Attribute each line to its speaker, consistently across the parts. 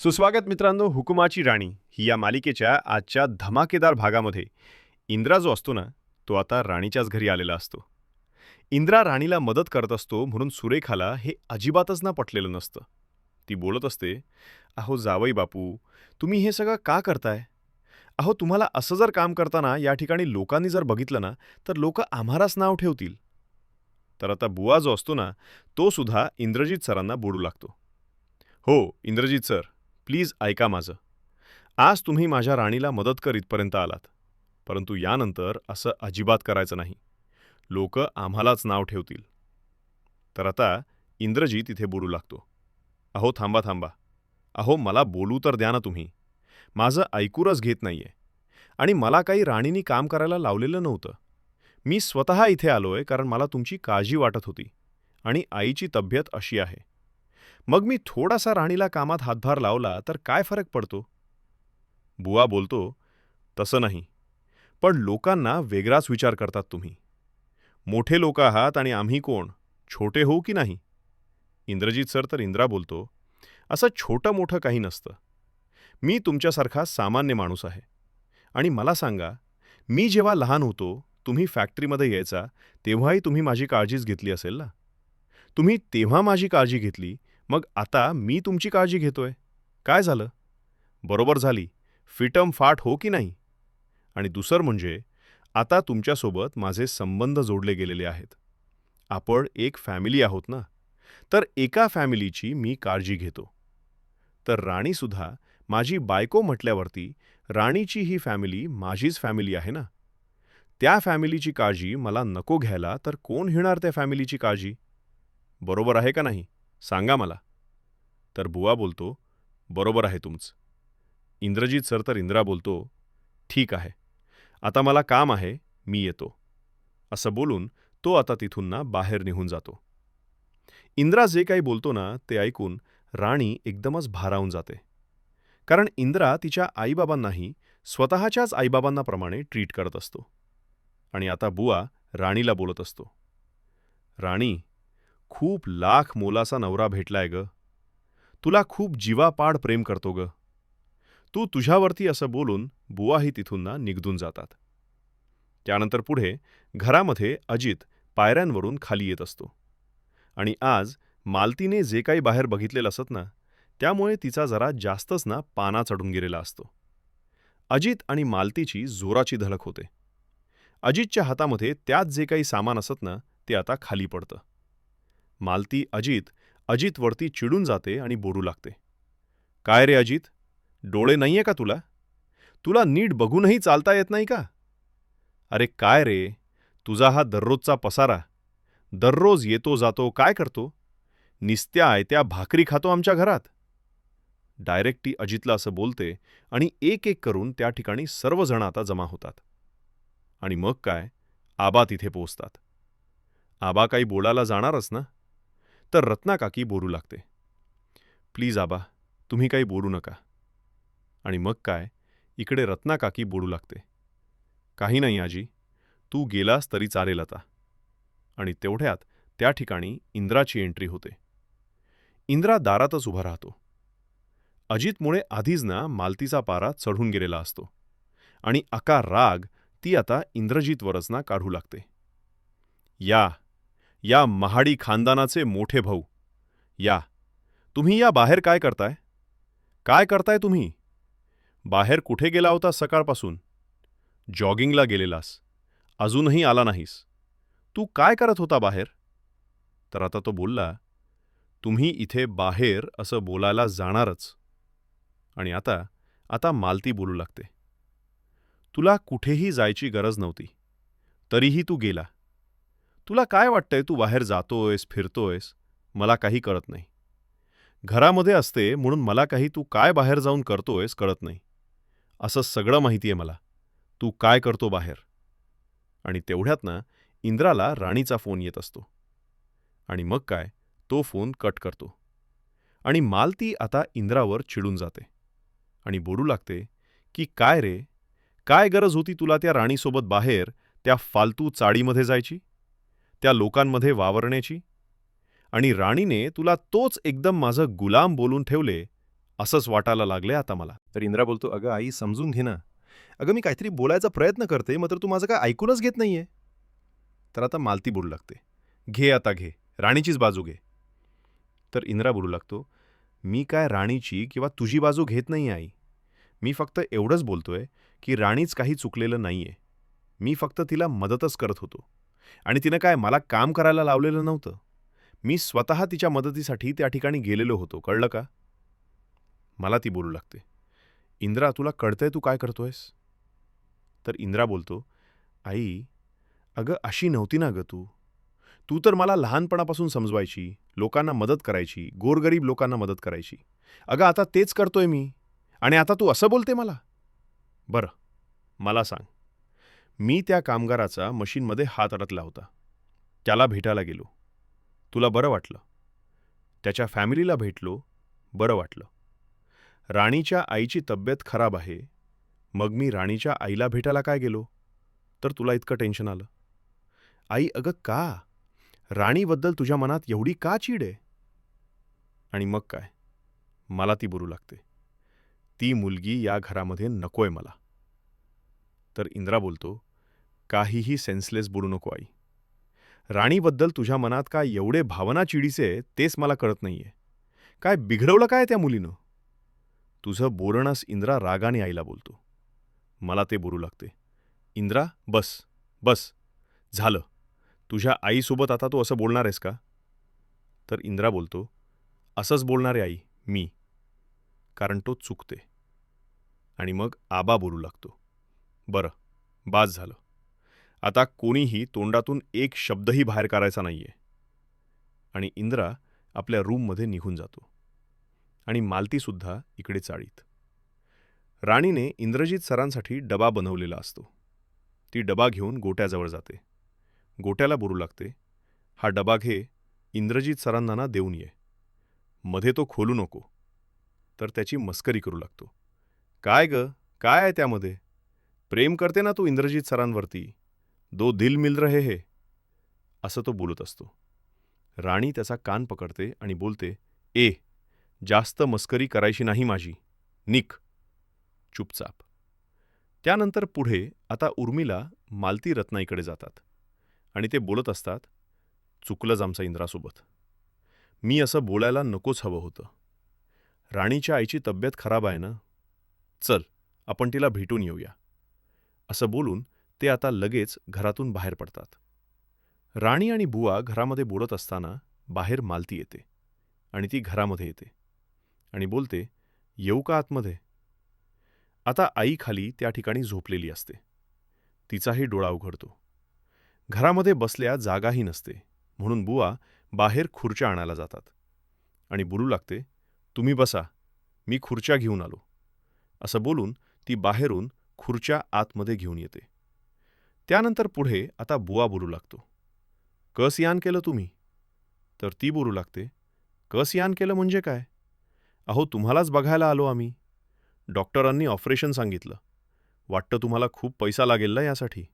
Speaker 1: सुस्वागत मित्रांनो हुकुमाची राणी ही या मालिकेच्या आजच्या धमाकेदार भागामध्ये इंद्रा जो असतो ना तो आता राणीच्याच घरी आलेला असतो. इंद्रा राणीला मदत करत असतो म्हणून सुरेखाला हे अजिबातच ना पटलेलं नसतं. ती बोलत असते अहो जावई बापू तुम्ही हे सगळं का करताय? अहो तुम्हाला असं जर काम करताना या ठिकाणी लोकांनी जर बघितलं ना तर लोक आम्हालाच नाव ठेवतील. तर आता बुवा जो असतो ना तो सुद्धा इंद्रजित सरांना बोलू लागतो. हो इंद्रजित सर प्लीज ऐका माझं. आज तुम्ही माझ्या राणीला मदत कर इथपर्यंत आलात. परंतु यानंतर असं अजिबात करायचं नाही. लोक आम्हालाच नाव ठेवतील. तर आता इंद्रजी तिथे बोलू लागतो. अहो थांबा थांबा. अहो मला बोलू तर द्या ना तुम्ही. माझं ऐकूरच घेत नाहीये. आणि मला काही राणीनी काम करायला लावलेलं नव्हतं. मी स्वतः इथे आलोय कारण मला तुमची काळजी वाटत होती. आणि आईची तब्येत अशी आहे. मग मी थोडासा राणीला कामात हातभार लावला तर काय फरक पडतो? बुवा बोलतो तसं नाही. पण लोकांना वेगळाच विचार करतात तुम्ही. मोठे लोक आहात आणि आम्ही कोण? छोटे होऊ की नाही? इंद्रजीत सर तर इंद्रा बोलतो असं छोटं मोठं काही नसतं. मी तुमच्यासारखा सामान्य माणूस आहे. आणि मला सांगा मी जेव्हा लहान होतो तुम्ही फॅक्टरीमध्ये यायचा तेव्हाही तुम्ही माझी काळजीच घेतली असेल ना? तुम्ही तेव्हा माझी काळजी घेतली मग आता मी तुमची काळजी घेतोय. काय झालं? बरोबर झाली. फिटम फाट हो की नाही? आणि दुसरं म्हणजे आता तुमच्यासोबत माझे संबंध जोडले गेलेले आहेत. आपण एक फॅमिली आहोत ना? तर एका फॅमिलीची मी काळजी घेतो. तर राणीसुद्धा माझी बायको म्हटल्यावरती राणीची ही फॅमिली माझीच फॅमिली आहे ना? त्या फॅमिलीची काळजी मला नको घ्यायला तर कोण घेणार त्या फॅमिलीची काळजी? बरोबर आहे का नाही? सांगा मला. तर बुवा बोलतो बरोबर आहे तुमचं. इंद्रजीत सर तर इंद्रा बोलतो ठीक आहे. आता मला काम आहे मी येतो. असं बोलून तो आता तिथून ना बाहेर निघून जातो. इंद्रा जे काही बोलतो ना ते ऐकून राणी एकदमच भारावून जाते. कारण इंद्रा तिच्या आईबाबांनाही स्वतःच्याच आईबाबांनाप्रमाणे ट्रीट करत असतो. आणि आता बुवा राणीला बोलत असतो. राणी खूप लाख मोलाचा नवरा भेटलाय ग. तुला खूप जीवापाड प्रेम करतो ग. तू तुझ्यावरती असं बोलून बुवाही तिथून ना निघून जातात. त्यानंतर पुढे घरामध्ये अजित पायऱ्यांवरून खाली येत असतो. आणि आज मालतीने जे काही बाहेर बघितलेलं असत ना त्यामुळे तिचा जरा जास्तच ना पाना चढून गेलेला असतो. अजित आणि मालतीची जोराची धडक होते. अजितच्या हातामध्ये त्यात जे काही सामान असत ना ते आता खाली पडतं. मालती अजित अजितवरती चिडून जाते आणि बोलू लागते. काय रे अजित? डोळे नाहीये का तुला? तुला नीट बघूनही चालता येत नाही का? अरे काय रे? तुझा हा दररोजचा पसारा. दररोज येतो जातो काय करतो? निस्त्या आयत्या भाकरी खातो आमच्या घरात. डायरेक्ट ती अजितला असं बोलते आणि एक एक करून त्या ठिकाणी सर्वजण आता जमा होतात. आणि मग काय? आबा तिथे पोचतात आबा काही बोलायला जाणारच ना? तर रत्नाकाकी बोलू लागते. प्लीज आबा तुम्ही काही बोलू नका. आणि मग काय? इकडे रत्नाकाकी बोलू लागते. काही नाही आजी तू गेलास तरी चालेल आता. आणि तेवढ्यात त्या ठिकाणी इंद्राची एंट्री होते. इंद्रा दारातच उभा राहतो. अजितमुळे आधीच ना मालतीचा पारा चढून गेलेला असतो. आणि अका राग ती आता इंद्रजीतवरच ना काढू लागते. या या महाडी खानदानाचे मोठे भाऊ. या. तुम्ही या बाहेर काय करताय? काय करताय तुम्ही? बाहेर कुठे गेला होता सकाळपासून? जॉगिंगला गेलेलास. अजूनही आला नाहीस. तू काय करत होता बाहेर? तर आता तो बोलला तुम्ही इथे बाहेर असं बोलायला जाणारच. आणि आता आता मालती बोलू लागते. तुला कुठेही जायची गरज नव्हती. तरीही तू गेला. तुला काय वाटतंय तू बाहेर जातोयस फिरतोयस? मला काही कळत नाही. घरामध्ये असते म्हणून मला काही तू काय बाहेर जाऊन करतोयस कळत नाही. असं सगळं माहिती आहे मला. तू काय करतो बाहेर? आणि तेवढ्यात ना इंद्राला राणीचा फोन येत असतो. आणि मग काय? तो फोन कट करतो. आणि मालती आता इंद्रावर चिडून जाते. आणि बोलू लागते की काय रे? काय गरज होती तुला त्या राणीसोबत बाहेर त्या फालतू चाळीमध्ये जायची? त्या लोकांमध्ये वावरण्याची? आणि राणीने तुला तोच एकदम माझं गुलाम बोलून ठेवले असंच वाटायला लागले आता मला.
Speaker 2: तर इंद्रा बोलतो अगं आई समजून घे ना. अगं मी काहीतरी बोलायचा प्रयत्न करते मात्र तू माझं काय ऐकूनच घेत नाहीये.
Speaker 1: तर आता मालती बोलू लागते घे आता घे राणीचीच बाजू घे. तर इंद्रा बोलू लागतो मी काय राणीची किंवा तुझी बाजू घेत नाही आई. मी फक्त एवढंच बोलतोय की राणीच काही चुकलेलं नाहीये. मी फक्त तिला मदतच करत होतो. आणि तिनं काय मला काम करायला लावलेलं नव्हतं? मी स्वतः तिच्या मदतीसाठी त्या ठिकाणी गेलेलो होतो कळलं का? मला ती बोलू लागते. इंद्रा तुला कळतंय तू काय करतोयस? तर इंद्रा बोलतो आई अगं अशी नव्हती ना गं तू. तू तर मला लहानपणापासून समजवायची लोकांना मदत करायची गोरगरीब लोकांना मदत करायची. अगं आता तेच करतोय मी. आणि आता तू असं बोलते मला? बरं मला सांग. मी त्या कामगाराचा मशीनमध्ये हात अडकला होता. त्याला भेटायला गेलो. तुला बरं वाटलं? त्याच्या फॅमिलीला भेटलो बरं वाटलं. राणीच्या आईची तब्येत खराब आहे. मग मी राणीच्या आईला भेटायला काय गेलो? तर तुला इतकं टेन्शन आलं. आई अगं का? राणीबद्दल तुझ्या मनात एवढी का चीड आहे? आणि मग काय? मला ती बोलू लागते. ती मुलगी या घरामध्ये नकोय मला. तर इंद्रा बोलतो काहीही सेन्सलेस बोलू नको आई. राणीबद्दल तुझ्या मनात काय एवढे भावना चिडीचे तेच मला कळत नाहीये. काय बिघडवलं काय त्या मुलीनं? तुझं बोलणंच इंद्रा रागाने आईला बोलतो. मला ते बोलू लागते. इंद्रा बस बस. झालं. तुझ्या आईसोबत आता तू असं बोलणार आहेस का? तर इंद्रा बोलतो असंच बोलणारे आई मी. कारण तो चुकते. आणि मग आबा बोलू लागतो. बरं बाज झालं. आता कोणीही तोंडातून एक शब्दही बाहेर करायचा नाहीये. आणि इंद्रा आपल्या रूममध्ये निघून जातो. आणि मालतीसुद्धा इकडे चाळीत. राणीने इंद्रजीत सरांसाठी डबा बनवलेला असतो. ती डबा घेऊन गोट्याजवळ जाते. गोट्याला बोलू लागते हा डबा घे इंद्रजीत सरांना ना देऊन ये. मध्ये तो खोलू नको. तर त्याची मस्करी करू लागतो. काय ग? काय आहे त्यामध्ये? प्रेम करते ना तू इंद्रजीत सरांवरती? दो दिल मिल रहे हे असं तो बोलत असतो. राणी त्याचा कान पकडते आणि बोलते ए जास्त मस्करी करायची नाही माझी. निक. चुपचाप. त्यानंतर पुढे आता उर्मिला मालती रत्नाईकडे जातात आणि ते बोलत असतात चुकलंच आमचं इंद्रासोबत. मी असं बोलायला नकोच हवं होतं. राणीच्या आईची तब्येत खराब आहे ना? चल आपण तिला भेटून येऊया. असं बोलून ते आता लगेच घरातून बाहेर पडतात. राणी आणि बुवा घरामध्ये बोलत असताना बाहेर मालती येते आणि ती घरामध्ये येते आणि बोलते येऊ का आतमध्ये? आता आई खाली त्या ठिकाणी झोपलेली असते. तिचाही डोळा उघडतो. घरामध्ये बसल्या जागाही नसते म्हणून बुवा बाहेर खुर्च्या आणायला जातात आणि बोलू लागते तुम्ही बसा मी खुर्च्या घेऊन आलो. असं बोलून ती बाहेरून खुर्च्या आतमध्ये घेऊन येते. त्यानंतर पुढे आता बुवा बोलू लागतो. कस यान केलं तुम्ही? तर ती बोलू लागते कस यान केलं म्हणजे काय? अहो तुम्हालाच बघायला आलो आम्ही. डॉक्टरांनी ऑपरेशन सांगितलं. वाटतं तुम्हाला खूप पैसा लागेल ना यासाठी?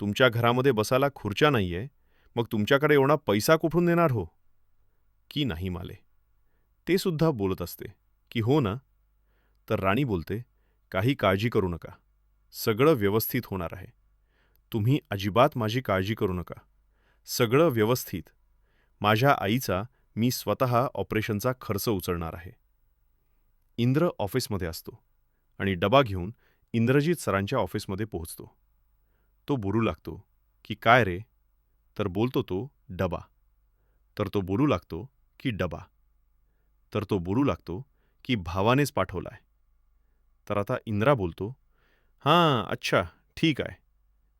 Speaker 1: तुमच्या घरामध्ये बसायला खुर्च्या नाहीये मग तुमच्याकडे एवढा पैसा कुठून देणार हो? की नाही माले? ते सुद्धा बोलत असते की हो ना? तर राणी बोलते काही काळजी करू नका. सगळं व्यवस्थित होणार आहे. तुम्ही अजिबात माझी काळजी करू नका. सगळं व्यवस्थित. माझ्या आईचा मी स्वतः ऑपरेशनचा खर्च उचलणार आहे. इंद्र ऑफिसमध्ये असतो आणि डबा घेऊन इंद्रजीत सरांच्या ऑफिसमध्ये पोहोचतो. तो बोलू लागतो की काय रे? तर बोलतो तो डबा. तर तो बोलू लागतो की डबा. तर तो बोलू लागतो की भावानेच पाठवलाय. तर आता इंद्रा बोलतो हां अच्छा ठीक आहे.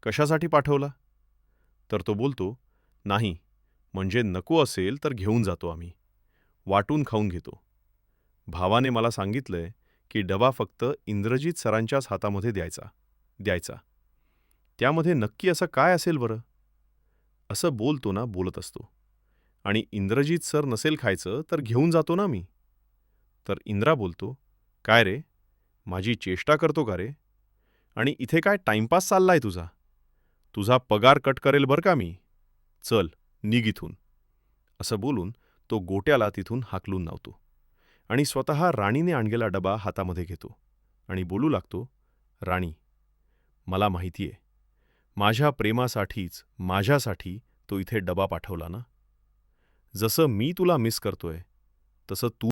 Speaker 1: कशासाठी पाठवला? तर तो बोलतो नाही म्हणजे नको असेल तर घेऊन जातो आम्ही. वाटून खाऊन घेतो. भावाने मला सांगितलंय की डबा फक्त इंद्रजीत सरांच्याच हातामध्ये द्यायचा द्यायचा. त्यामध्ये नक्की असं काय असेल बरं? असं बोलतो ना बोलत असतो. आणि इंद्रजीत सर नसेल खायचं तर घेऊन जातो ना मी. तर इंद्रा बोलतो काय रे? माझी चेष्टा करतो का रे? आणि इथे काय टाइमपास चाललाय तुझा? तुझा पगार कट करेल बरं का मी. चल निग इथून. असं बोलून तो गोट्याला तिथून हाकलून लावतो आणि स्वतः राणीने आणलेला डबा हातामध्ये घेतो आणि बोलू लागतो राणी मला माहिती आहे माझ्या प्रेमासाठीच माझ्यासाठी तो इथे डबा पाठवला ना? जसं मी तुला मिस करतोय तसं तू